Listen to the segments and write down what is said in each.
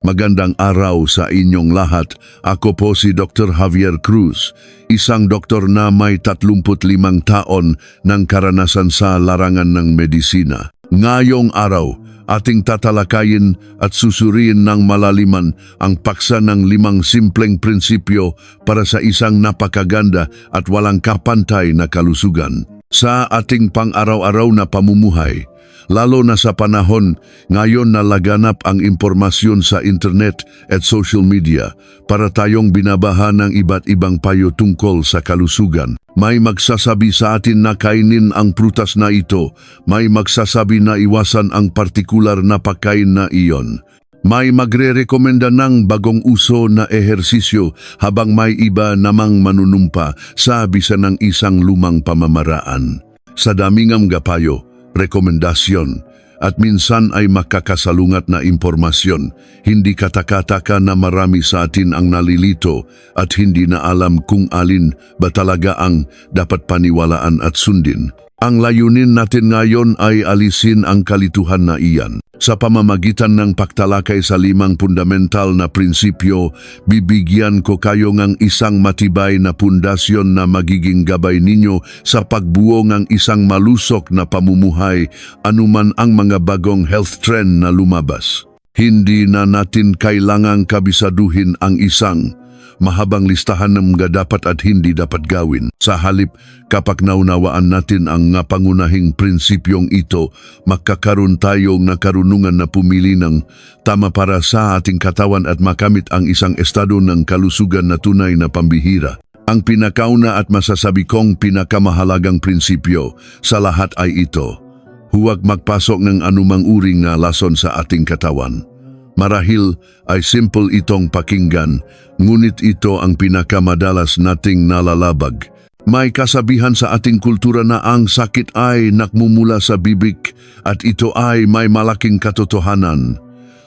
Magandang araw sa inyong lahat. Ako po si Dr. Javier Cruz, isang doktor na may 35 taon ng karanasan sa larangan ng medisina. Ngayong araw, ating tatalakayin at susuriin ng malaliman ang paksa ng limang simpleng prinsipyo para sa isang napakaganda at walang kapantay na kalusugan. Sa ating pang-araw-araw na pamumuhay, lalo na sa panahon ngayon na laganap ang impormasyon sa internet at social media para tayong binabaha ng iba't ibang payo tungkol sa kalusugan. May magsasabi sa atin na kainin ang prutas na ito, may magsasabi na iwasan ang partikular na pagkain na iyon. May magre-rekomenda ng bagong uso na ehersisyo habang may iba namang manunumpa sa bisa ng isang lumang pamamaraan. Sa daming gapayo, rekomendasyon, at minsan ay makakasalungat na impormasyon, hindi katakataka na marami sa atin ang nalilito at hindi na alam kung alin ba talaga ang dapat paniwalaan at sundin. Ang layunin natin ngayon ay alisin ang kalituhan na iyan. Sa pamamagitan ng pagtalakay sa limang fundamental na prinsipyo, bibigyan ko kayo ng isang matibay na pundasyon na magiging gabay ninyo sa pagbuo ng isang malusok na pamumuhay anuman ang mga bagong health trend na lumabas. Hindi na natin kailangang kabisaduhin ang isang mahabang listahan ng mga dapat at hindi dapat gawin. Sa halip, kapag naunawaan natin ang nga pangunahing prinsipyong ito, magkakaroon tayong nakarunungan na pumili ng tama para sa ating katawan at makamit ang isang estado ng kalusugan na tunay na pambihira. Ang pinakauna at masasabi kong pinakamahalagang prinsipyo sa lahat ay ito. Huwag magpasok ng anumang uring na lason sa ating katawan. Marahil ay simple itong pakinggan, ngunit ito ang pinakamadalas nating nalalabag. May kasabihan sa ating kultura na ang sakit ay nakmumula sa bibig at ito ay may malaking katotohanan.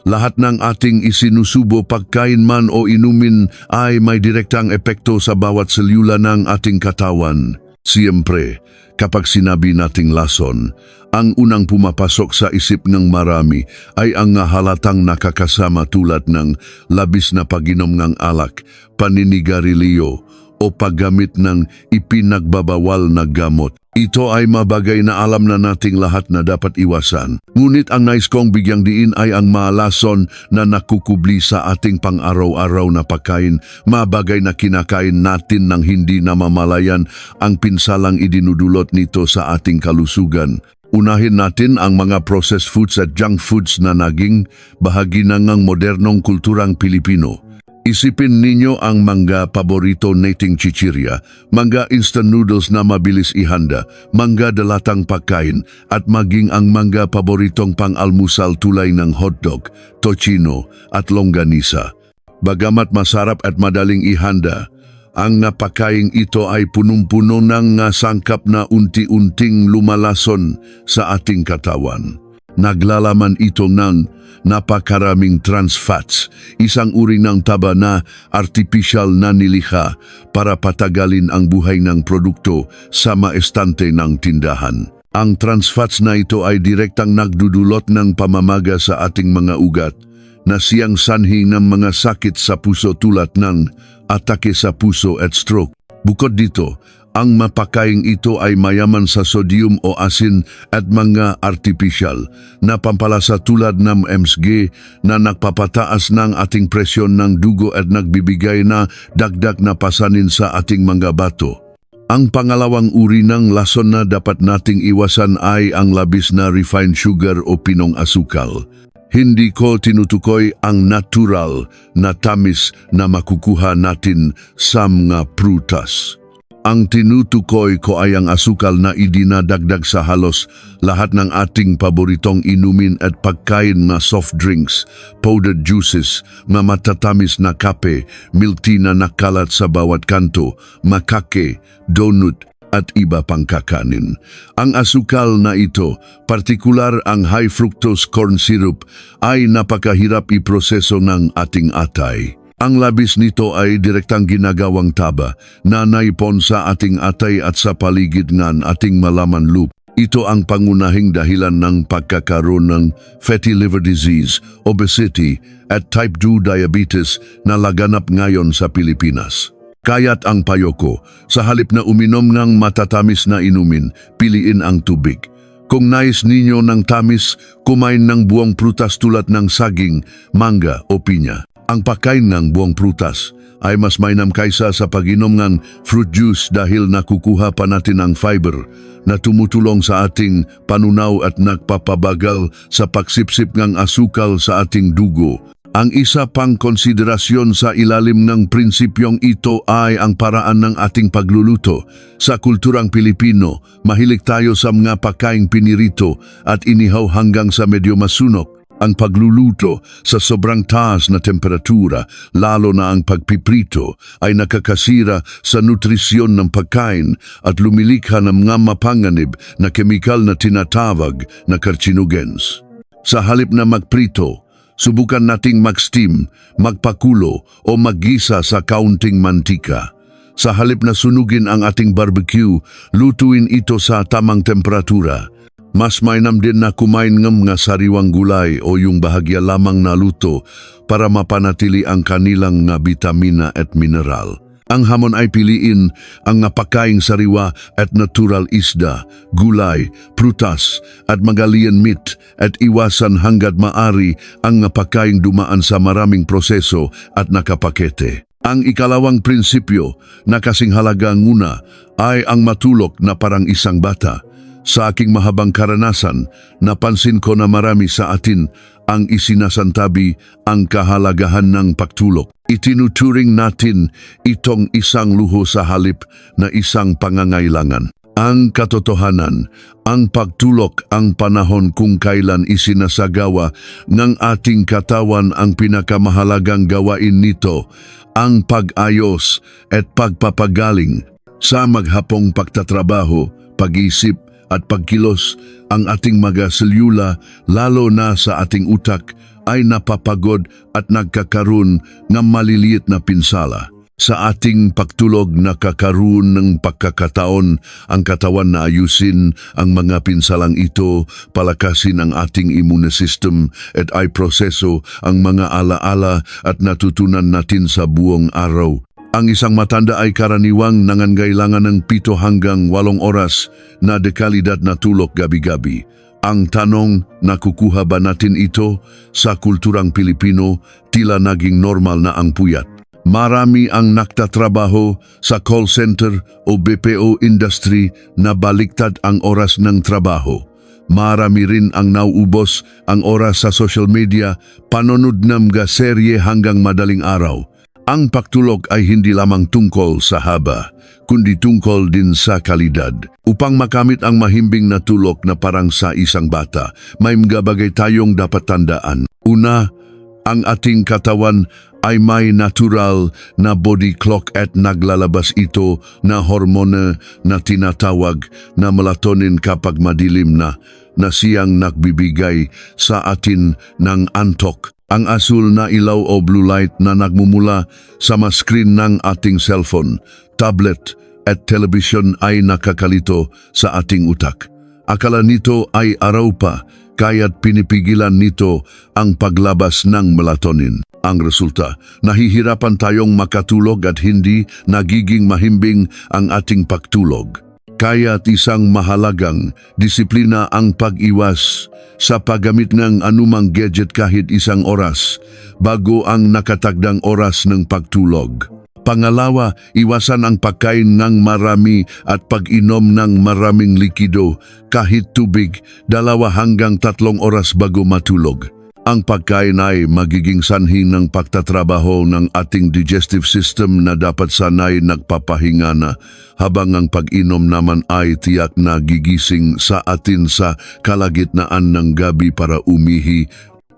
Lahat ng ating isinusubo pagkain man o inumin ay may direktang epekto sa bawat selyula ng ating katawan. Siyempre, kapag sinabi nating lason, ang unang pumapasok sa isip ng marami ay ang halatang nakakasama tulad ng labis na paginom ng alak, paninigarilyo, o paggamit ng ipinagbabawal na gamot. Ito ay mabagay na alam na nating lahat na dapat iwasan. Ngunit ang nais kong bigyang diin ay ang malason na nakukubli sa ating pang-araw-araw na pagkain, mabagay na kinakain natin ng hindi namamalayan ang pinsalang idinudulot nito sa ating kalusugan. Unahin natin ang mga processed foods at junk foods na naging bahagi ng modernong kulturang Pilipino. Isipin ninyo ang mangga paborito nating chichirya, mangga instant noodles na mabilis ihanda, mangga dalatang pagkain, at maging ang mangga paboritong pang-almusal tulay ng hotdog, tocino, at longganisa. Bagamat masarap at madaling ihanda, ang napakaing ito ay punong-puno ng sangkap na unti-unting lumalason sa ating katawan. Naglalaman ito ng napakaraming trans fats, isang uri ng taba na artificial na nilikha para patagalin ang buhay ng produkto sa maestante ng tindahan. Ang trans fats na ito ay direktang nagdudulot ng pamamaga sa ating mga ugat na siyang sanhi ng mga sakit sa puso tulad ng atake sa puso at stroke. Bukod dito, ang mapakaing ito ay mayaman sa sodium o asin at mga artificial na pampalasa tulad ng MSG na nagpapataas ng ating presyon ng dugo at nagbibigay na dagdag na pasanin sa ating mga bato. Ang pangalawang uri ng lason na dapat nating iwasan ay ang labis na refined sugar o pinong asukal. Hindi ko tinutukoy ang natural na tamis na makukuha natin sa mga prutas. Ang tinutukoy ko ay ang asukal na idinadagdag sa halos lahat ng ating paboritong inumin at pagkain na soft drinks, powdered juices, na matatamis na kape, milk tea na nakalat sa bawat kanto, makake, donut, at iba pang kakanin. Ang asukal na ito, partikular ang high fructose corn syrup, ay napakahirap iproseso ng ating atay. Ang labis nito ay direktang ginagawang taba na naipon sa ating atay at sa paligid ng ating malaman loop. Ito ang pangunahing dahilan ng pagkakaroon ng fatty liver disease, obesity at type 2 diabetes na laganap ngayon sa Pilipinas. Kaya't ang payo ko, sa halip na uminom ng matatamis na inumin, piliin ang tubig. Kung nais ninyo ng tamis, kumain ng buwang prutas tulad ng saging, mangga o pinya. Ang pagkain ng buwang prutas ay mas mainam kaysa sa pag-inom ng fruit juice dahil nakukuha pa natin ang fiber na tumutulong sa ating panunaw at nagpapabagal sa pagsipsip ng asukal sa ating dugo. Ang isa pang konsiderasyon sa ilalim ng prinsipyong ito ay ang paraan ng ating pagluluto. Sa kulturang Pilipino, mahilig tayo sa mga pagkaing pinirito at inihaw hanggang sa medyo masunok. Ang pagluluto sa sobrang taas na temperatura, lalo na ang pagpiprito, ay nakakasira sa nutrisyon ng pagkain at lumilikha ng mga mapanganib na kemikal na tinatawag na carcinogens. Sa halip na magprito, subukan nating mag-steam, magpakulo o maggisa sa kaunting mantika. Sa halip na sunugin ang ating barbecue, lutuin ito sa tamang temperatura. Mas mainam din na kumain ng mga sariwang gulay o yung bahagya lamang na luto para mapanatili ang kanilang nga bitamina at mineral. Ang hamon ay piliin ang napakaing sariwa at natural isda, gulay, prutas at magalian meat at iwasan hanggat maari ang napakaing dumaan sa maraming proseso at nakapakete. Ang ikalawang prinsipyo na kasing halaga nguna ay ang matulog na parang isang bata. Sa aking mahabang karanasan, napansin ko na marami sa atin ang isinasantabi ang kahalagahan ng pagtulog. Itinuturing natin itong isang luho sa halip na isang pangangailangan. Ang katotohanan, ang pagtulog ang panahon kung kailan isinasagawa ng ating katawan ang pinakamahalagang gawain nito, ang pag-ayos at pagpapagaling sa maghapong pagtatrabaho, pag-isip at pagkilos ang ating mga selyula lalo na sa ating utak ay napapagod at nagkakaroon ng maliliit na pinsala. Sa ating pagtulog nakakaroon ng pagkakataon ang katawan na ayusin ang mga pinsalang ito, palakasin ang ating immune system at ay proseso ang mga alaala at natutunan natin sa buong araw. Ang isang matanda ay karaniwang nangangailangan ng pito hanggang walong oras na dekalidad na tulog gabi-gabi. Ang tanong, nakukuha ba natin ito? Sa kulturang Pilipino, tila naging normal na ang puyat. Marami ang naktatrabaho sa call center o BPO industry na baliktad ang oras ng trabaho. Marami rin ang nauubos ang oras sa social media, panonod ng mga serye hanggang madaling araw. Ang pagtulog ay hindi lamang tungkol sa haba, kundi tungkol din sa kalidad. Upang makamit ang mahimbing na tulog na parang sa isang bata, may mga bagay tayong dapat tandaan. Una, ang ating katawan ay may natural na body clock at naglalabas ito na hormone na tinatawag na melatonin kapag madilim na na siyang nagbibigay sa atin ng antok. Ang asul na ilaw o blue light na nagmumula sa screen ng ating cellphone, tablet at television ay nakakalito sa ating utak. Akala nito ay araw pa, kaya't pinipigilan nito ang paglabas ng melatonin. Ang resulta, nahihirapan tayong makatulog at hindi nagiging mahimbing ang ating pagtulog. Kaya't isang mahalagang disiplina ang pag-iwas sa paggamit ng anumang gadget kahit isang oras bago ang nakatagdang oras ng pagtulog. Pangalawa, iwasan ang pagkain ng marami at pag-inom ng maraming likido kahit tubig dalawa hanggang tatlong oras bago matulog. Ang pagkain ay magiging sanhi ng pagtatrabaho ng ating digestive system na dapat sanay nagpapahinga na habang ang pag-inom naman ay tiyak na gigising sa atin sa kalagitnaan ng gabi para umihi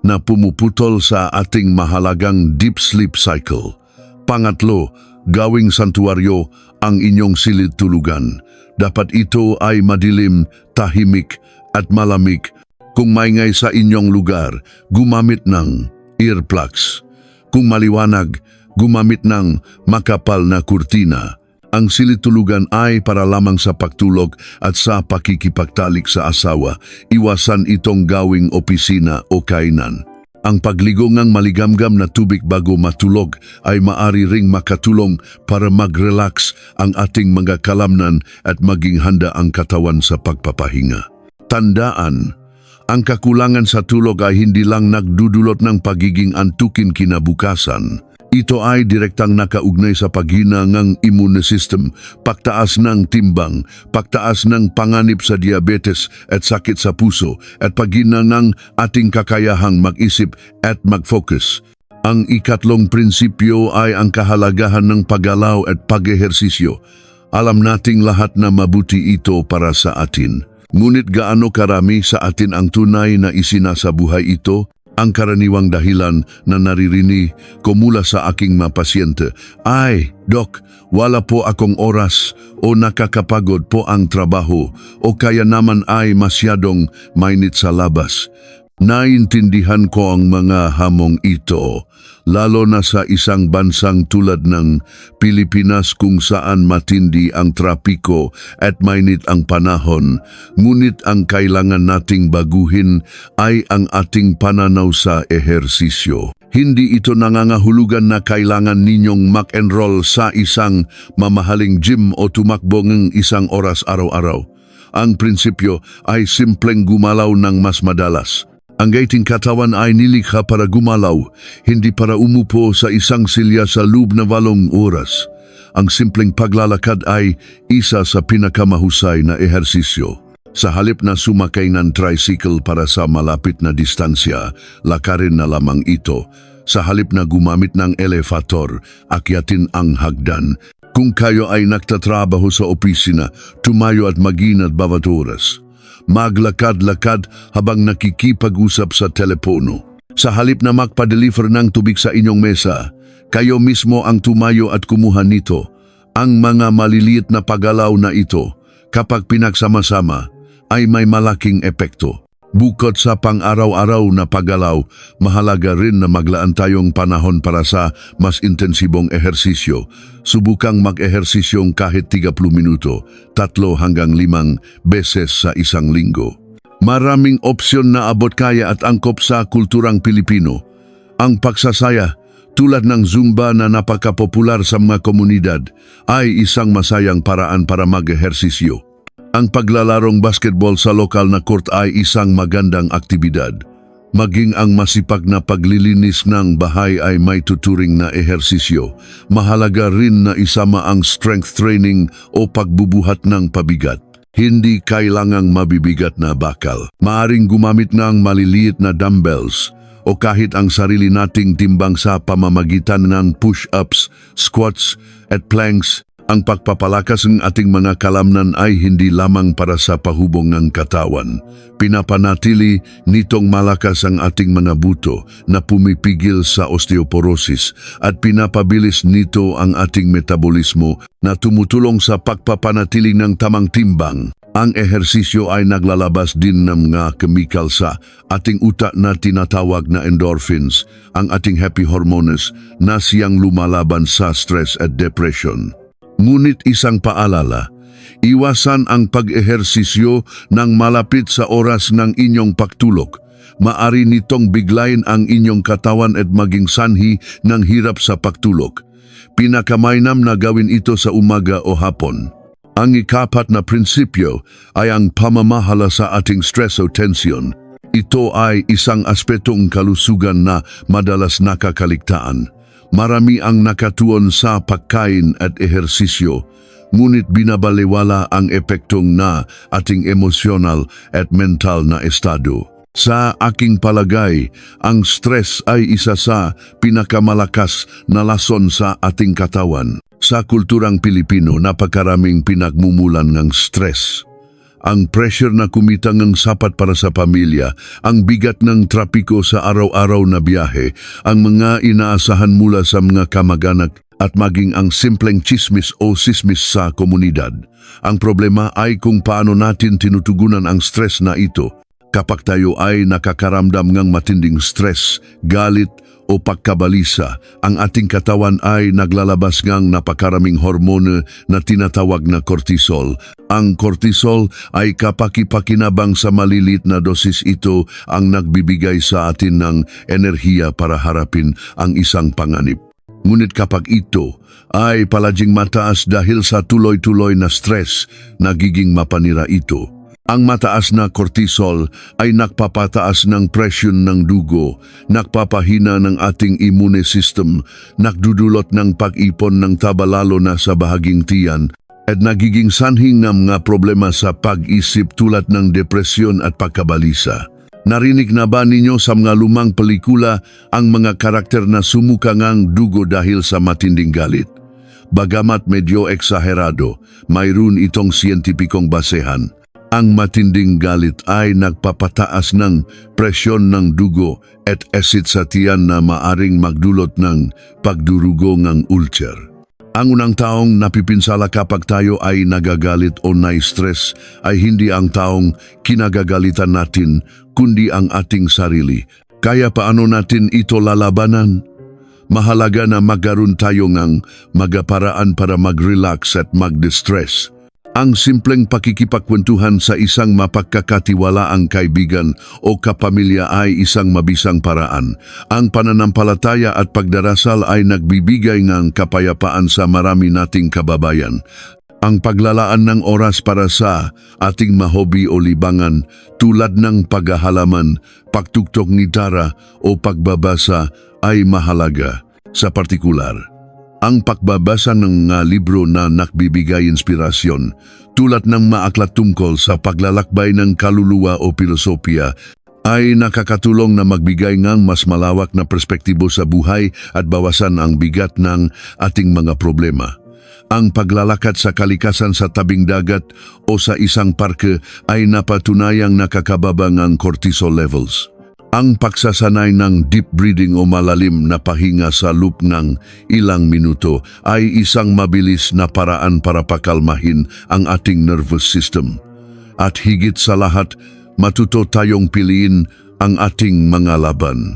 na pumuputol sa ating mahalagang deep sleep cycle. Pangatlo, gawing santuaryo ang inyong silid tulugan. Dapat ito ay madilim, tahimik at malamig. Kung maingay sa inyong lugar, gumamit ng earplugs. Kung maliwanag, gumamit ng makapal na kurtina. Ang silitulugan ay para lamang sa pagtulog at sa pakikipagtalik sa asawa. Iwasan itong gawing opisina o kainan. Ang pagligo ng maligamgam na tubig bago matulog ay maari ring makatulong para mag-relax ang ating mga kalamnan at maging handa ang katawan sa pagpapahinga. Tandaan, ang kakulangan sa tulog ay hindi lang nagdudulot ng pagiging antukin kinabukasan. Ito ay direktang nakaugnay sa paghina ng immune system, pagtaas ng timbang, pagtaas ng panganib sa diabetes at sakit sa puso, at paghina ng ating kakayahang mag-isip at mag-focus. Ang ikatlong prinsipyo ay ang kahalagahan ng paggalaw at pag-ehersisyo. Alam nating lahat na mabuti ito para sa atin. Ngunit gaano karami sa atin ang tunay na isinasabuhay ito? Ang karaniwang dahilan na naririnig ko mula sa aking mga pasyente ay, Dok, wala po akong oras o nakakapagod po ang trabaho o kaya naman ay masyadong mainit sa labas. Naintindihan ko ang mga hamong ito, lalo na sa isang bansang tulad ng Pilipinas kung saan matindi ang trapiko at mainit ang panahon. Ngunit ang kailangan nating baguhin ay ang ating pananaw sa ehersisyo. Hindi ito nangangahulugan na kailangan ninyong mag-enroll sa isang mamahaling gym o tumakbo ng isang oras araw-araw. Ang prinsipyo ay simpleng gumalaw ng mas madalas. Ang gaiting katawan ay nilikha para gumalaw, hindi para umupo sa isang silya sa loob na walong oras. Ang simpleng paglalakad ay isa sa pinakamahusay na ehersisyo. Sa halip na sumakay ng tricycle para sa malapit na distansya, lakarin na lamang ito. Sa halip na gumamit ng elevator, akyatin ang hagdan. Kung kayo ay nagtatrabaho sa opisina, tumayo at maginat bawat oras maglakad-lakad habang nakikipag-usap sa telepono. Sa halip na magpa-deliver ng tubig sa inyong mesa, kayo mismo ang tumayo at kumuha nito. Ang mga maliliit na pagalaw na ito, kapag pinagsama-sama, ay may malaking epekto. Bukod sa pang-araw-araw na paggalaw, mahalaga rin na maglaan tayong panahon para sa mas intensibong ehersisyo. Subukang mag-ehersisyong kahit 30 minuto, tatlo hanggang limang beses sa isang linggo. Maraming opsyon na abot kaya at angkop sa kulturang Pilipino. Ang pagsasaya, tulad ng Zumba na napakapopular sa mga komunidad, ay isang masayang paraan para mag-ehersisyo. Ang paglalarong basketball sa lokal na court ay isang magandang aktibidad. Maging ang masipag na paglilinis ng bahay ay may tuturing na ehersisyo. Mahalaga rin na isama ang strength training o pagbubuhat ng pabigat. Hindi kailangang mabibigat na bakal. Maaring gumamit ng maliliit na dumbbells o kahit ang sarili nating timbang sa pamamagitan ng push-ups, squats at planks ang pagpapalakas ng ating mga kalamnan ay hindi lamang para sa pahubong ng katawan. Pinapanatili nitong malakas ang ating mga buto na pumipigil sa osteoporosis at pinapabilis nito ang ating metabolismo na tumutulong sa pagpapanatili ng tamang timbang. Ang ehersisyo ay naglalabas din ng mga kemikal sa ating utak na tinatawag na endorphins, ang ating happy hormones na siyang lumalaban sa stress at depression. Ngunit isang paalala, iwasan ang pag-ehersisyo ng malapit sa oras ng inyong pagtulog. Maari nitong biglayin ang inyong katawan at maging sanhi ng hirap sa pagtulog. Pinakamainam na gawin ito sa umaga o hapon. Ang ikapat na prinsipyo ay ang pamamahala sa ating stress o tension. Ito ay isang aspetong kalusugan na madalas nakakaligtaan. Marami ang nakatuon sa pagkain at ehersisyo, ngunit binabaliwala ang epektong na ating emosyonal at mental na estado. Sa aking palagay, ang stress ay isa sa pinakamalakas na lason sa ating katawan. Sa kulturang Pilipino, napakaraming pinagmumulan ng stress ang pressure na kumita ng sapat para sa pamilya, ang bigat ng trapiko sa araw-araw na biyahe, ang mga inaasahan mula sa mga kamag-anak at maging ang simpleng chismis o sismis sa komunidad. Ang problema ay kung paano natin tinutugunan ang stress na ito. Kapag tayo ay nakakaramdam ng matinding stress, galit o pagkabalisa, ang ating katawan ay naglalabas ng napakaraming hormone na tinatawag na cortisol. Ang cortisol ay kapaki-pakinabang sa malilit na dosis ito ang nagbibigay sa atin ng enerhiya para harapin ang isang panganib. Ngunit kapag ito ay palaging mataas dahil sa tuloy-tuloy na stress, nagiging mapanira ito. Ang mataas na cortisol ay nagpapataas ng presyon ng dugo, nagpapahina ng ating immune system, nagdudulot ng pag-ipon ng taba lalo na sa bahaging tiyan, at nagiging sanhing ng mga problema sa pag-isip tulad ng depresyon at pagkabalisa. Narinig na ba ninyo sa mga lumang pelikula ang mga karakter na sumuka ngang dugo dahil sa matinding galit? Bagamat medyo eksaherado, mayroon itong siyentipikong basehan. Ang matinding galit ay nagpapataas ng presyon ng dugo at acid sa tiyan na maaring magdulot ng pagdurugo ng ulcer. Ang unang taong napipinsala kapag tayo ay nagagalit o na-stress ay hindi ang taong kinagagalitan natin kundi ang ating sarili. Kaya paano natin ito lalabanan? Mahalaga na magkaroon tayo ng magaparaan para mag-relax at mag-distress. Ang simpleng pakikipagkwentuhan sa isang mapagkakatiwalaang kaibigan o kapamilya ay isang mabisang paraan. Ang pananampalataya at pagdarasal ay nagbibigay ng kapayapaan sa marami nating kababayan. Ang paglalaan ng oras para sa ating mahobi o libangan tulad ng paghahalaman, pagtuktok ni Tara o pagbabasa ay mahalaga sa partikular. Ang pagbabasa ng mga libro na nakbibigay inspirasyon tulad ng maaklat tungkol sa paglalakbay ng kaluluwa o pilosopiya ay nakakatulong na magbigay ng mas malawak na perspektibo sa buhay at bawasan ang bigat ng ating mga problema. Ang paglalakad sa kalikasan sa tabing dagat o sa isang parke ay napatunayang nakakababa ng cortisol levels. Ang pagsasanay ng deep breathing o malalim na pahinga sa loop ng ilang minuto ay isang mabilis na paraan para pakalmahin ang ating nervous system. At higit sa lahat, matuto tayong piliin ang ating mga laban.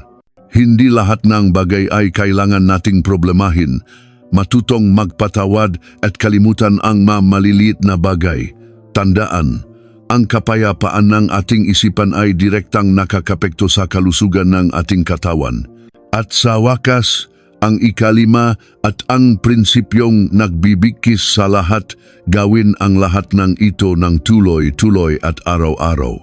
Hindi lahat ng bagay ay kailangan nating problemahin. Matutong magpatawad at kalimutan ang mamaliliit na bagay. Tandaan, ang kapayapaan ng ating isipan ay direktang nakakapekto sa kalusugan ng ating katawan. At sa wakas, ang ikalima at ang prinsipyong nagbibigkis sa lahat, gawin ang lahat ng ito ng tuloy-tuloy at araw-araw.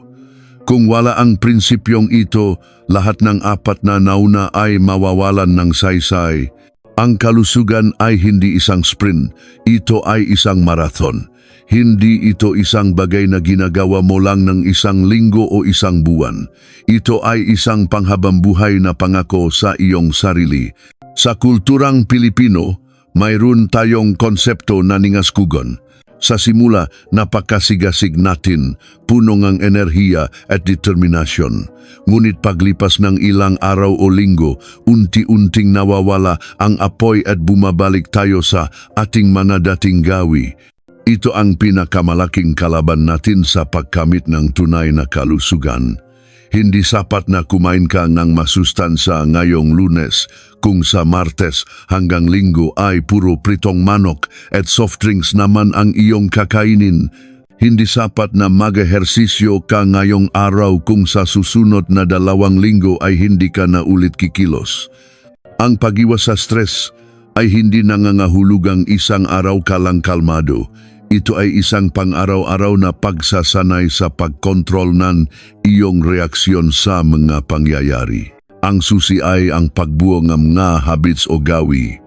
Kung wala ang prinsipyong ito, lahat ng apat na nauna ay mawawalan ng saysay. Ang kalusugan ay hindi isang sprint, ito ay isang marathon. Hindi ito isang bagay na ginagawa mo lang ng isang linggo o isang buwan. Ito ay isang panghabambuhay na pangako sa iyong sarili. Sa kulturang Pilipino, mayroon tayong konsepto na ningaskugon. Sa simula, napakasigasig natin, puno ng enerhiya at determinasyon. Ngunit paglipas ng ilang araw o linggo, unti-unting nawawala ang apoy at bumabalik tayo sa ating manadating gawi. Ito ang pinakamalaking kalaban natin sa pagkamit ng tunay na kalusugan. Hindi sapat na kumain ka ng masustansa ngayong lunes kung sa Martes hanggang Linggo ay puro pritong manok at soft drinks naman ang iyong kakainin. Hindi sapat na mag-ehersisyo ka ngayong araw kung sa susunod na dalawang linggo ay hindi ka na ulit kikilos. Ang pagiwas sa stress ay hindi nangangahulugang isang araw ka lang kalmado. Ito ay isang pang-araw-araw na pagsasanay sa pagkontrol ng iyong reaksyon sa mga pangyayari. Ang susi ay ang pagbuo ng mga habits o gawi.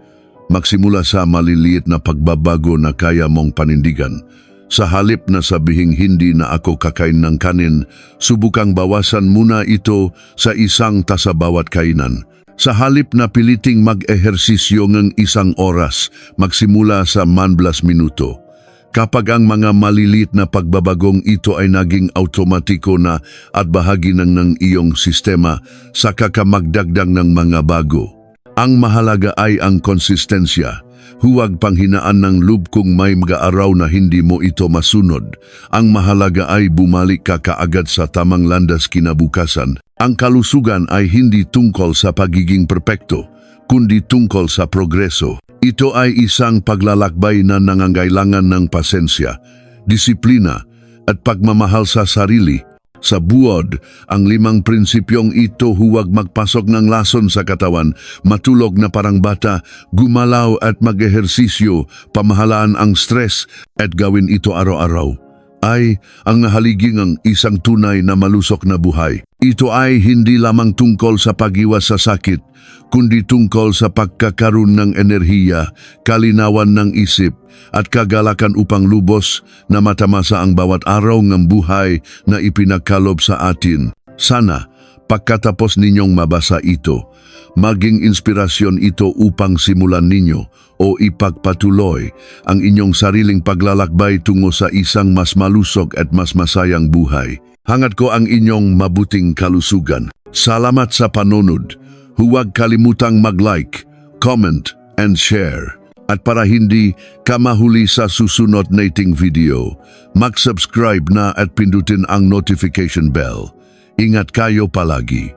Magsimula sa maliliit na pagbabago na kaya mong panindigan. Sa halip na sabihing hindi na ako kakain ng kanin, subukang bawasan muna ito sa isang tasa bawat kainan. Sa halip na piliting mag-ehersisyo ng isang oras, magsimula sa manblas minuto. Kapag ang mga malilit na pagbabagong ito ay naging automatiko na at bahagi ng ng iyong sistema, saka ka magdagdag ng mga bago. Ang mahalaga ay ang konsistensya. Huwag panghinaan ng loob kung may mga araw na hindi mo ito masunod. Ang mahalaga ay bumalik ka kaagad sa tamang landas kinabukasan. Ang kalusugan ay hindi tungkol sa pagiging perpekto, kundi tungkol sa progreso. Ito ay isang paglalakbay na nangangailangan ng pasensya, disiplina, at pagmamahal sa sarili. Sa buod, ang limang prinsipyong ito huwag magpasok ng lason sa katawan, matulog na parang bata, gumalaw at mag-ehersisyo, pamahalaan ang stress at gawin ito araw-araw. Ay ang nahaliging ang isang tunay na malusok na buhay. Ito ay hindi lamang tungkol sa pag-iwas sa sakit, kundi tungkol sa pagkakaroon ng enerhiya, kalinawan ng isip, at kagalakan upang lubos na matamasa ang bawat araw ng buhay na ipinagkalob sa atin. Sana, pagkatapos ninyong mabasa ito, maging inspirasyon ito upang simulan ninyo o ipagpatuloy ang inyong sariling paglalakbay tungo sa isang mas malusog at mas masayang buhay. Hangat ko ang inyong mabuting kalusugan. Salamat sa panonod. Huwag kalimutang mag-like, comment, and share. At para hindi ka mahuli sa susunod nating video, mag-subscribe na at pindutin ang notification bell. Ingat kayo palagi.